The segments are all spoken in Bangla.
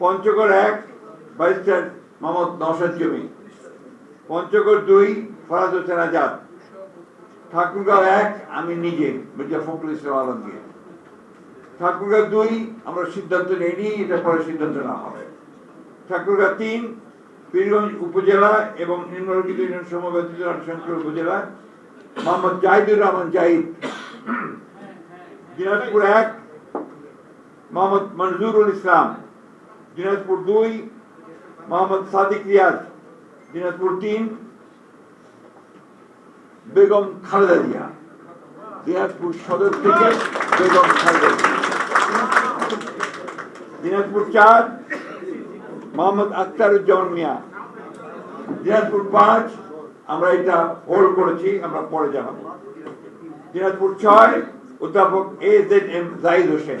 পঞ্চগড় এক ব্যারিস্টার মোহাম্মদ নওশাদ জমি। পঞ্চগড় দুই, ফরাজ হোসেন আজাদ। ঠাকুরগাঁও এক, আমি নিজে, মির্জা ফখরুল ইসলাম আলমগীর। ঠাকুরগাঁও দুই, আমরা সিদ্ধান্ত নেইনি, এটা পরে সিদ্ধান্ত না হবে। ঠাকুরগাঁও তিন, পীরগঞ্জ উপজেলা এবং নিম্নলিখিত ইউনিয়ন সমব্যতীত শঙ্কর উপজেলা, মোহাম্মদ জাহিদুর রহমান জাহিদ। দিনাজপুর এক, মোহাম্মদ মনজুরুল ইসলাম। দিনাজপুর দুই, মোহাম্মদ সাদিক রিয়াজ, দিনাজপুর তিন, বেগম খালেদা জিয়া। দিনাজপুর সদর থেকে বেগম খালেদা দিনাজপুর চার, মোহাম্মদ আখতারুজ্জামান মিয়া। দিনাজপুর পাঁচ, আমরা এটা হোল্ড করেছি, আমরা পরে জানাব। দিনাজপুর ছয়, অধ্যাপক A Z M Zahid Hossain.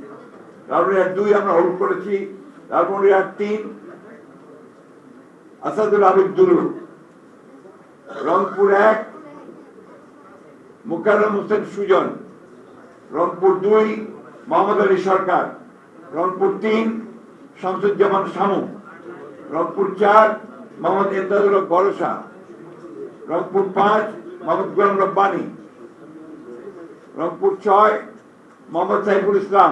Lalmonirhat দুই আমরা হোল্ড করেছি লালমনিরহাট তিন। আসাদুল আবিদ দুলু রংপুর এক, মুকাররম হোসেন সুজন। রংপুর দুই, মোহাম্মদ আলী সরকার। রংপুর তিন, শামসুজ্জামান শামু। রংপুর চার, মোহাম্মদ এমদাদুল ভরসা। রংপুর পাঁচ, মোহাম্মদ গুলাম রব্বানি। রংপুর ছয়, মোহাম্মদ সাইফুল ইসলাম।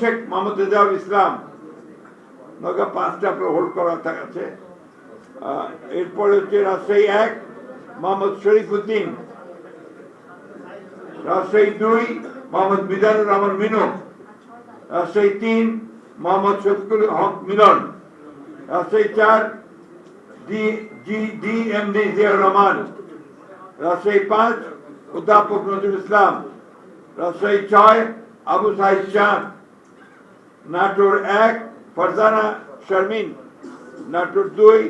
শেখ মোহাম্মদ রেজাউল ইসলাম। নওগাঁ পাঁচটা আপনার হোল্ড করা আছে। এরপরে হচ্ছে রাজশাহী এক মোহাম্মদ শরীফ উদ্দিন রাজশাহী দুই মোহাম্মদ মিজানুর রহমান মিনু। রাজশাহী তিন মোহাম্মদ শফিকুল হক মিলন। রাজশাহী চার, D, G D M D Ziaur Rahman. Rajshahi পাঁচ অধ্যাপক নজরুল ইসলাম। রাজশাহী ছয় আবু সাহিদ শাহ, নাটোর এক, ফরজানা শারমিন, নাটোর দুই,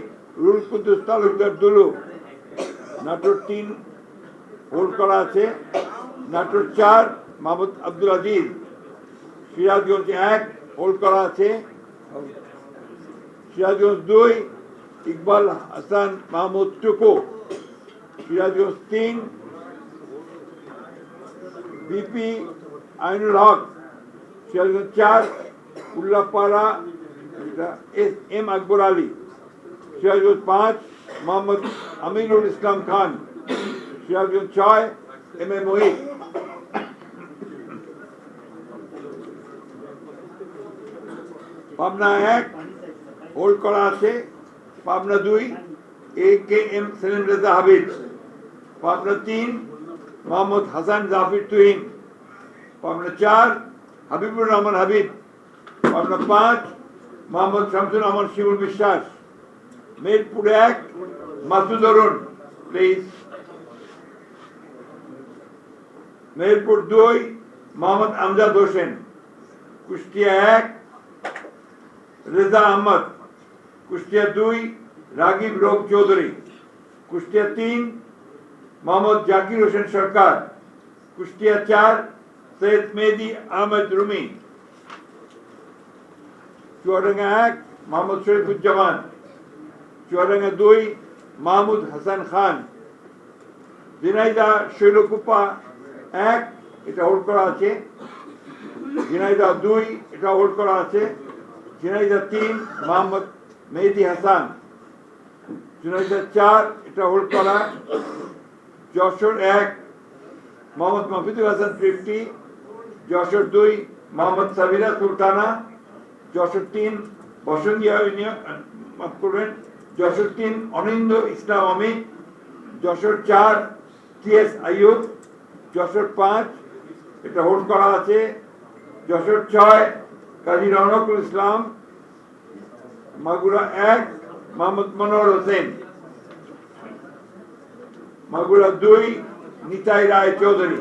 রুল কুদ্দুস তালুকদার দুলু, নাটোর তিন হোল্ড করা আছে, নাটোর চার, মাহমুদ আব্দুল আজিজ, সিরাজগঞ্জ এক হোল্ড করা আছে, সিরাজগঞ্জ দুই, ইকবাল হাসান মাহমুদ টুকু, সিরাজগঞ্জ তিন, বিপি আইনুল হক সিরাজগঞ্জ চার উল্লাপাড়া এটা এস এম আকবর আলী সিরাজগঞ্জ পাঁচ মোহাম্মদ আমিনুল ইসলাম খান সিরাজগঞ্জ ছয় এম এ মহিত পাবনা এক হোল্ড করা আছে পাবনা দুই A K M Selim Reza Habib Pabna তিন মোহাম্মদ হাসান জাফির তুহিন পাবনা চার, হাবিবুর রহমান হাবিব পাবনা পাঁচ, মোহাম্মদ শামসুর রহমান, শিবুল বিশ্বাস। মেরপুর এক, মাসুদ অরুণ প্লিজ মেহেরপুর দুই, মোহাম্মদ আমজাদ হোসেন। কুষ্টিয়া এক, রেজা আহমদ। কুষ্টিয়া দুই, রাগিব রোগ চৌধুরী। কুষ্টিয়া তিন, মোহাম্মদ জাকির হোসেন সরকার। কুষ্টিয়া চার সৈয়দ মেহেদি আহমেদ রুমি চুয়াডাঙ্গা এক মোহাম্মদ শরীফুজ্জামান চুয়াডাঙ্গা দুই মাহমুদ হাসান খান ঝিনাইদা শৈলকুপা এক এটা হোল্ড করা আছে ঝিনাইদা দুই এটা হোল্ড করা আছে ঝিনাইদা তিন মোহাম্মদ মেহেদি হাসান ঝিনাইদা চার এটা হোল্ড করা যশোর এক মোহাম্মদ মফিদুল হাসান ফিফটি যশোর দুই, মোহাম্মদ সাবিরা, সুলতানা। যশোর তিন বসন্তিয়া মাফ করবেন। যশোর তিন অনিন্দ ইসলাম অমিত যশোর চার টি এস আইয়ুব। যশোর পাঁচ, এটা হোল্ড করা আছে। যশোর ছয়, কাজী রনকুল ইসলাম। মাগুরা এক, মোহাম্মদ মনোহর হোসেন। মাগুরা দুই, নিতাই রায় চৌধুরী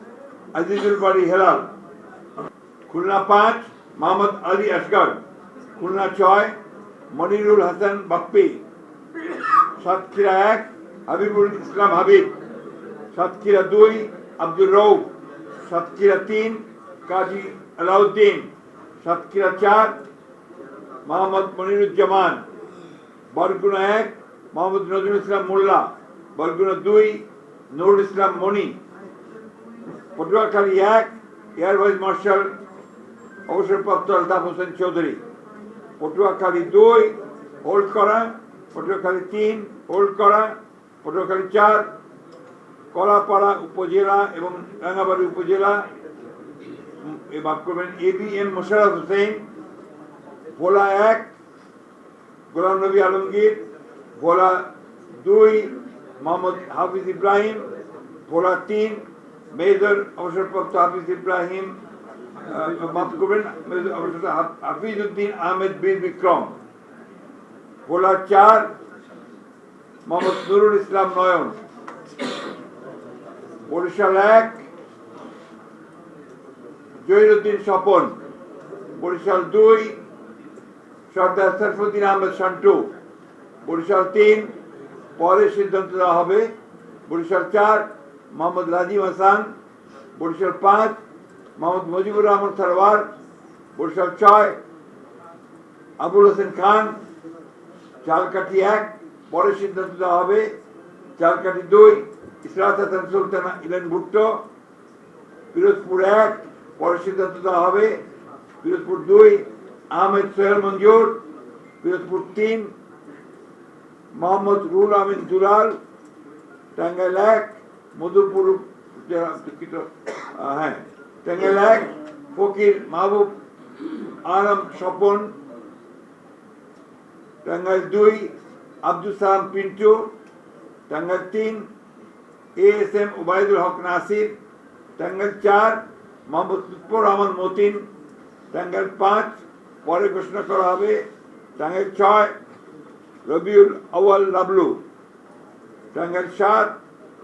আজিজুল বাড়ি হেলাল খুলনা পাঁচ মোহাম্মদ আলী আসগর খুলনা ছয় মনিরুল হাসান বাপ্পি সাতক্ষীরা এক হাবিবুল ইসলাম হাবিব সাতক্ষীরা দুই আব্দুর রৌফ সাতক্ষীরা তিন কাজী আলাউদ্দিন সাতক্ষীরা চার মোহাম্মদ মনিরুজ্জামান বরগুনা এক মোহাম্মদ নজরুল ইসলাম মোল্লা বরগুনা দুই নুরুল ইসলাম মনি পটুয়াখালী এক, এয়ার ভাইস মার্শাল অবসরপ্রাপ্ত আলতাফ হোসেন চৌধুরী। পটুয়াখালী দুই, হোল্ড করা। পটুয়াখালী তিন, হোল্ড করা। পটুয়াখালী চার, কলাপাড়া উপজেলা এবং রাঙ্গাবাড়ি উপজেলা। মাফ করবেন, A B M Mosharraf Hossain, Bhola এক, গোলাম নবী আলমগীর, ভোলা দুই, মোহাম্মদ হাফিজ ইব্রাহিম, ভোলা তিন মেজর অবসরপ্রাপ্ত হাফিজ ইব্রাহিম মাফ করবেন হাফিজ উদ্দিন আহমেদ বীর বিক্রম। ভোলা চার, মোহাম্মদ নুরুল ইসলাম নয়ন। বরিশাল এক, জহিরুদ্দিন স্বপন। বরিশাল দুই, সর্দার সরফুদ্দিন আহমেদ সন্টু। বরিশাল তিন, পরে সিদ্ধান্ত দেওয়া হবে। বরিশাল চার মোহাম্মদ রাজিম হাসান, বরিশাল পাঁচ, মোহাম্মদ মুজিবুর রহমান সরওয়ার বরিশাল ছয়, আবুল হোসেন খান, চালকাঠি এক, পরে সিদ্ধান্ত দেওয়া হবে, চালকাঠি দুই, ইসরাত হাসান সুলতানা ইলেন ভুট্টো, পিরোজপুর এক, পরে সিদ্ধান্ত দেওয়া হবে, পিরোজপুর দুই, আহমেদ সোহেল মঞ্জুর, পিরোজপুর তিন, মোহাম্মদ রুল আমিন দুলাল, টাঙ্গাইল এক মধুপুর দুঃখিত, হ্যাঁ টাঙ্গাইল এক ফকির মাহবুব আলম স্বপন টাঙ্গাইল দুই আব্দুল সালাম পিন্টু টাঙ্গাইল তিন A S M Obaidul Haque Nasir Tangail চার মোহাম্মদ লুৎফর রহমান মতিন টাঙ্গাইল পাঁচ পরে ঘোষণা করা হবে টাঙ্গাইল ছয় রবিউল আউয়াল লাবলু টাঙ্গাইল সাত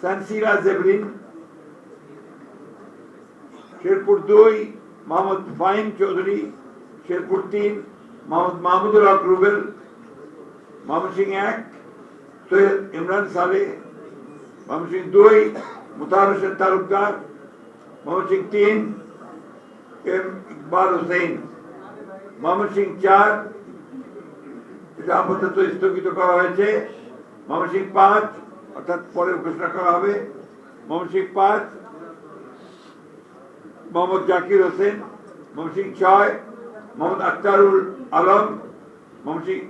সানসিরা জেবরিন, শেরপুর দুই, মোহাম্মদ ফাহিম চৌধুরী, শেরপুর তিন, মোহাম্মদ মাহমুদুল হক রুবেল, মোহাম্মদ সিং এক, সৈয়দ ইমরান সালে মোহাম্মদ সিং দুই, মুতাহার হোসেন তালুকদার, মোহাম্মদ সিং তিন, এম ইকবাল হোসেন। মোহাম্মদ সিং চার, এটা আপাতত স্থগিত করা হয়েছে। মোহাম্মদ সিং পাঁচ অর্থাৎ পরে ঘোষণা করা হবে সিং পাঁচ, মোহাম্মদ জাকির হোসেন সিং ছয়, মোহাম্মদ আক্তারুল আলম সিং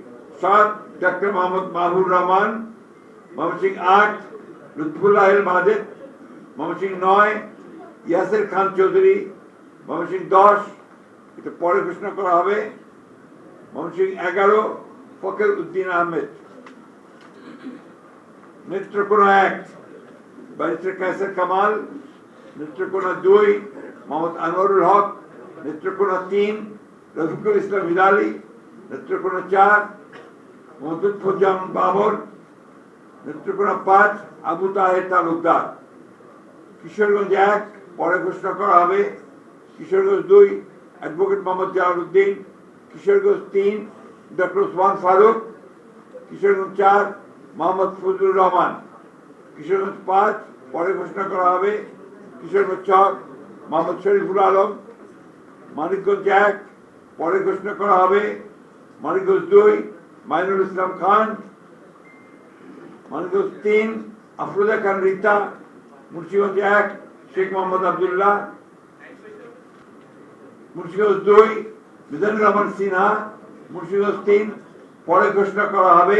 সাত ডক্টর মোহাম্মদ মাহুর রহমান সিং আট, লুৎফুল্লাহ মাহাদেব মোহাম্মদ সিং নয়, ইয়াসির খান চৌধুরী, মোহাম্মদ সিং দশ, এটা পরে ঘোষণা করা হবে, মোহাম্মদ সিং এগারো ফকের উদ্দিন আহমেদ। নেত্রকোনা এক, ব্যারিস্টার কায়সার কামাল নেত্রকোনা দুই, মোহাম্মদ আনোয়ারুল হক নেত্রকোনা তিন, রফিকুল ইসলাম হিলালি নেত্রকোনা চার লুৎফুজ্জামান বাবর নেত্রকোনা পাঁচ, আবু তাহের তালুকদার। কিশোরগঞ্জ এক, পরে ঘোষণা করা হবে। কিশোরগঞ্জ দুই, অ্যাডভোকেট মোহাম্মদ জালালউদ্দিন কিশোরগঞ্জ তিন, ডক্টর ওসমান ফারুক। কিশোরগঞ্জ চার মোহাম্মদ ফজলুর রহমান। কিশোরগঞ্জ পাঁচ, পরে ঘোষণা করা হবে। কিশোরগঞ্জ ছক মোহাম্মদ শরীফুল আলম। মানিকগঞ্জ এক, পরে ঘোষণা করা হবে। মানিকগঞ্জ দুই, মাইনুল ইসলাম খান। মানিকগঞ্জ তিন, আফরোজা খান রিতা মুন্সিগঞ্জ এক, শেখ মোহাম্মদ আবদুল্লাহ। মুন্সিগঞ্জ দুই, মিজানুর রহমান সিনহা। মুন্সিগঞ্জ তিন, পরে ঘোষণা করা হবে।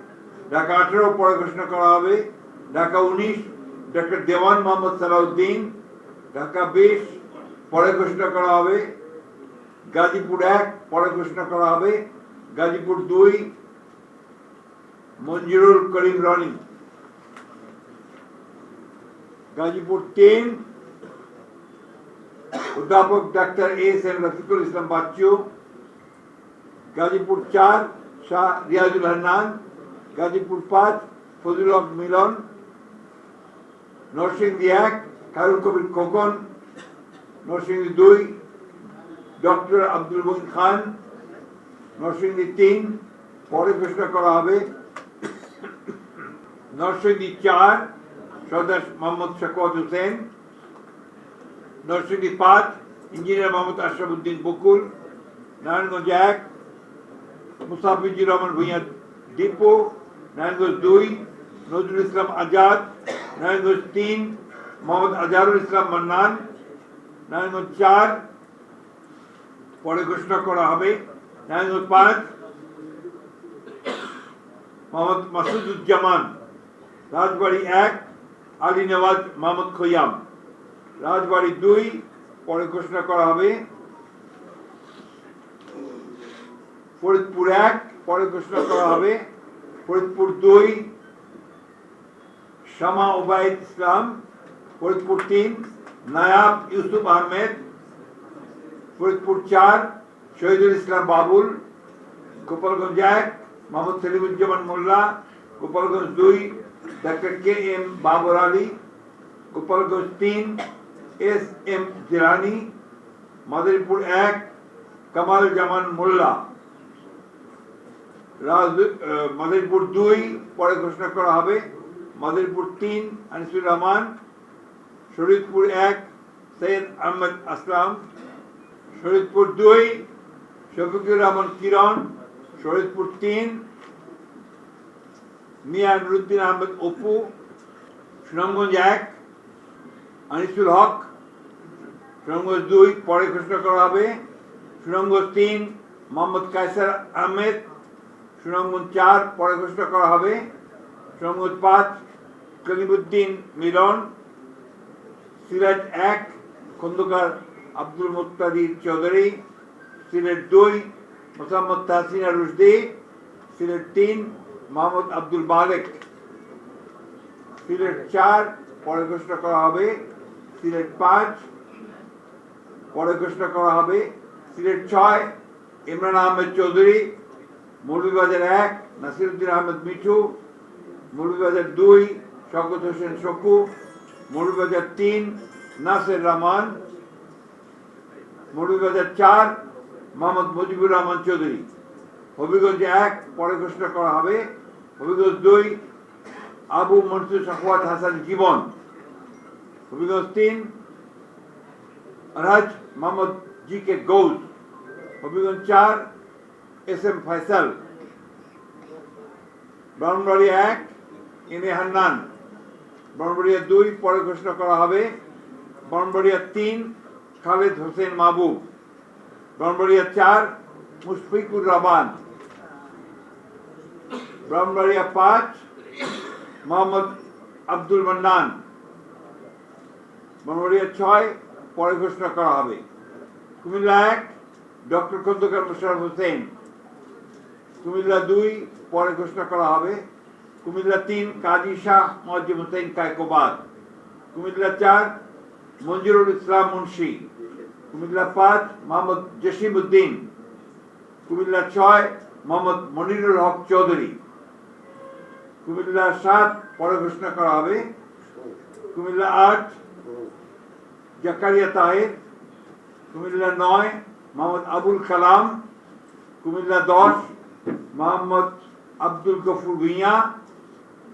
ঢাকা আঠেরো পরে ঘোষণা করা হবে। ঢাকা উনিশ, ডক্টর দেওয়ান মোহাম্মদ সালাউদ্দিন। ঢাকা বিশ, পরে ঘোষণা করা হবে। গাজীপুর এক, পরে ঘোষণা করা হবে। গাজীপুর দুই, মঞ্জুরুল করিম রনি। গাজীপুর তিন, অধ্যাপক ডাক্তার এস এম রফিকুল ইসলাম বাচ্চু। গাজীপুর চার, শাহ রিয়াজুল হান্নান। গাজীপুর পাঁচ ফজল মিলন, নরসিংদী এক, খায়রুল কবির খোকন, নরসিংদী দুই, ডক্টর আব্দুল মহিন খান, নরসিংদী তিন, পরে ঘোষণা করা হবে। নরসিংদী চার সর্দার মোহাম্মদ শাকওয়াত হোসেন। নরসিংদী পাঁচ, ইঞ্জিনিয়ার মোহাম্মদ আশরাফুদ্দিন বকুল। নারায়ণগঞ্জ এক মুসাফিজুর রহমান ভূঁইয়া ডিপো। নারায়ণগঞ্জ দুই, নজরুল ইসলাম আজাদ, নারায়ণগঞ্জ তিন, মোহাম্মদ আজহারুল ইসলাম মান্নান, নারায়ণগঞ্জ চার, পরে ঘোষণা করা হবে, নারায়ণগঞ্জ পাঁচ, মোহাম্মদ মাসুদুজ্জামান, রাজবাড়ি এক, আলী নওয়াজ মোহাম্মদ খৈয়াম। রাজবাড়ি দুই, পরে ঘোষণা করা হবে, ফরিদপুর এক, পরে ঘোষণা করা হবে ফরিদপুর দুই, শামা ওবায়দ ইসলাম, ফরিদপুর তিন, নায়াব ইউসুফ আহমেদ, ফরিদপুর চার, শহীদুল ইসলাম বাবুল, গোপালগঞ্জ এক, মোহাম্মদ সেলিমুজ্জামান মোল্লা, গোপালগঞ্জ দুই, ডাক্তার কে এম বাবর আলী, গোপালগঞ্জ তিন, এস এম জিরানি মাদারীপুর এক, কামাল জামান মোল্লা। রাজ মাদারীপুর দুই, পরে ঘোষণা করা হবে। মাদারীপুর তিন, আনিসুর রহমান। শরীদপুর এক, সৈয়দ আহমেদ আসলাম। শরীদপুর দুই, শফিকুর রহমান কিরণ। শরীদপুর তিন, মিয়া নুরুদ্দিন আহমেদ অপু। সুনামগঞ্জ এক, আনিসুল হক। সুনামগঞ্জ দুই, পরে ঘোষণা করা হবে। সুনামগঞ্জ তিন, মোহাম্মদ কায়সার আহমেদ। সুনামগঞ্জ চার, পরে ঘোষণা করা হবে। সুনামগঞ্জ পাঁচ, কলিমুদ্দিন মিলন। সিরাজ এক, খন্দকার আব্দুল মুক্তাদির চৌধুরী। সিলেট দুই, মোসাম্মদ তাহসিনা রুশদি। সিলেট তিন মোহাম্মদ আব্দুল মালেক। সিলেট চার, পরে ঘোষণা করা হবে। সিলেট পাঁচ, পরে ঘোষণা করা হবে। সিলেট ছয়, ইমরান আহমেদ চৌধুরী। মৌলভীবাজার এক, নাসিরুদ্দিন আহমেদ মিঠু, মৌলভীবাজার দুই, শওকত হোসেন শকু মৌলভীবাজার তিন, নাসের রহমান, মৌলভীবাজার চার, মোহাম্মদ মুজিবুর রহমান চৌধুরী। হবিগঞ্জ এক, পরে ঘোষণা করা হবে। হবিগঞ্জ দুই, আবু মনসুর শাহওয়াত হাসান জীবন। হবিগঞ্জ তিন, রাজ মোহাম্মদ জি কে গৌস। হবিগঞ্জ চার এস এম ফয়সাল। ব্রাহ্মণবাড়িয়া এক এম এ হান্নান। ব্রাহ্মণবাড়িয়া দুই, পরে ঘোষণা করা হবে। ব্রাহ্মণবাড়িয়া তিন, খালেদ হোসেন মাহবুব। ব্রাহ্মণবাড়িয়া চার, মুশফিকুর রহমান। ব্রাহ্মণবাড়িয়া পাঁচ, মোহাম্মদ আব্দুল মান্নান। ব্রাহ্মণবাড়িয়া ছয়, পরে ঘোষণা করা হবে। কুমিল্লা এক, ডক্টর খন্দকার মোশারফ হোসেন। কুমিল্লা দুই, পরে ঘোষণা করা হবে। কুমিল্লা তিন, কাজী শাহ মজিব হোসেন কায়কোবাদ। কুমিল্লা চার, মঞ্জুরুল ইসলাম মুন্সি। কুমিল্লা পাঁচ, মোহাম্মদ জসিম উদ্দিন। কুমিল্লা ছয়, মোহাম্মদ মনিরুল হক চৌধুরী। কুমিল্লা সাত, পরে ঘোষণা করা হবে। কুমিল্লা আট, জাকারিয়া তাহের। কুমিল্লা নয়, মোহাম্মদ আবুল কালাম। কুমিল্লা দশ মোহাম্মদ আব্দুল গফুর ভুইয়া,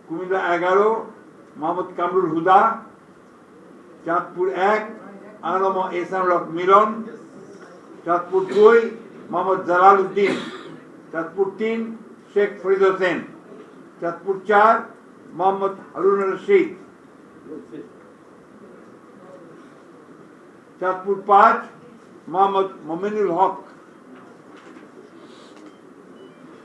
কুমিল্লা এগারো, মোহাম্মদ কামরুল হুদা, চাঁদপুর এক আনম এসানুল হক মিলন, চাঁদপুর দুই, মোহাম্মদ জালাল উদ্দিন, চাঁদপুর তিন, শেখ ফরিদ হোসেন, চাঁদপুর চার, মোহাম্মদ হারুন রশিদ, চাঁদপুর পাঁচ, মোহাম্মদ মমিনুল হক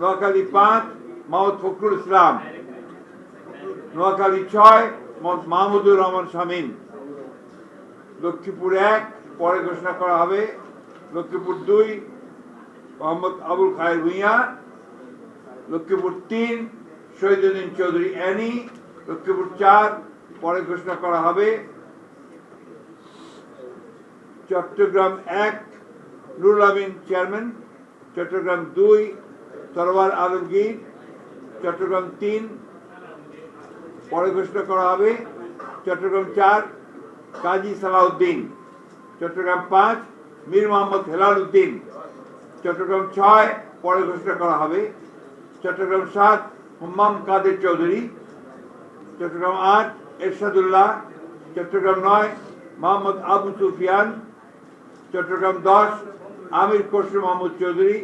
নোয়াখালী পাঁচ মোহাম্মদ ফখরুল ইসলাম। নোয়াখালী ছয় মাহমুদুর রহমান শামীম। লক্ষ্মীপুর এক, পরে ঘোষণা করা হবে লক্ষ্মীপুর দুই, মোহাম্মদ আবুল খায়ের ভুইয়া। লক্ষ্মীপুর তিন শহীদুদ্দিন চৌধুরী অ্যানি। লক্ষ্মীপুর চার, পরে ঘোষণা করা হবে চট্টগ্রাম এক, নুরুল আমিন চেয়ারম্যান। চট্টগ্রাম দুই সরওয়ার আলমগীর চট্টগ্রাম তিন, পরে ঘোষণা করা হবে চট্টগ্রাম চার, কাজী সালাউদ্দিন। চট্টগ্রাম পাঁচ, মীর মোহাম্মদ হেলাল উদ্দিন চট্টগ্রাম ছয়, পরে ঘোষণা করা হবে। চট্টগ্রাম সাত, হুম্মাম কাদের চৌধুরী। চট্টগ্রাম আট, এরশাদুল্লাহ। চট্টগ্রাম নয়, মোহাম্মদ আবু সুফিয়ান। চট্টগ্রাম দশ, আমির খসরু মাহমুদ চৌধুরী।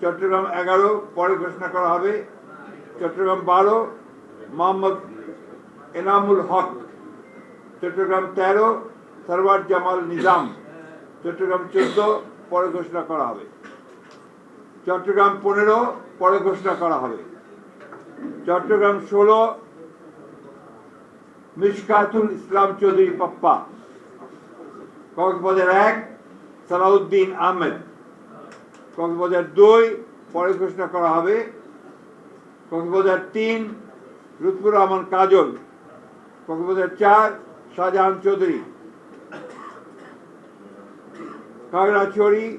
চট্টগ্রাম এগারো, পরে ঘোষণা করা হবে। চট্টগ্রাম বারো, মোহাম্মদ এনামুল হক। চট্টগ্রাম তেরো, সরওয়ার জামাল নিজাম। চট্টগ্রাম চোদ্দ, পরে ঘোষণা করা হবে। চট্টগ্রাম পনেরো, পরে ঘোষণা করা হবে। চট্টগ্রাম ষোলো, মিশকাতুল ইসলাম চৌধুরী পাপ্পা। কক্সবাজার এক, সালাউদ্দিন আহমেদ। কক্সবাজার দুই, পরে ঘোষণা করা হবে। কক্সবাজার তিন, লুৎফুর রহমান কাজল। কক্সবাজার চার, শাহজাহান চৌধুরী। খাগড়াছড়ি,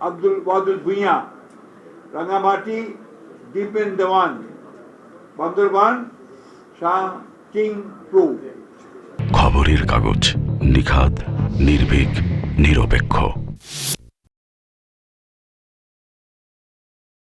আব্দুল ওয়াদুল ভুঁইয়া। রাঙামাটি দীপেন দেওয়ান। বান্দরবান, শাহ কিং প্রু। খবরের কাগজ নিখাত নির্ভীক, নিরপেক্ষ।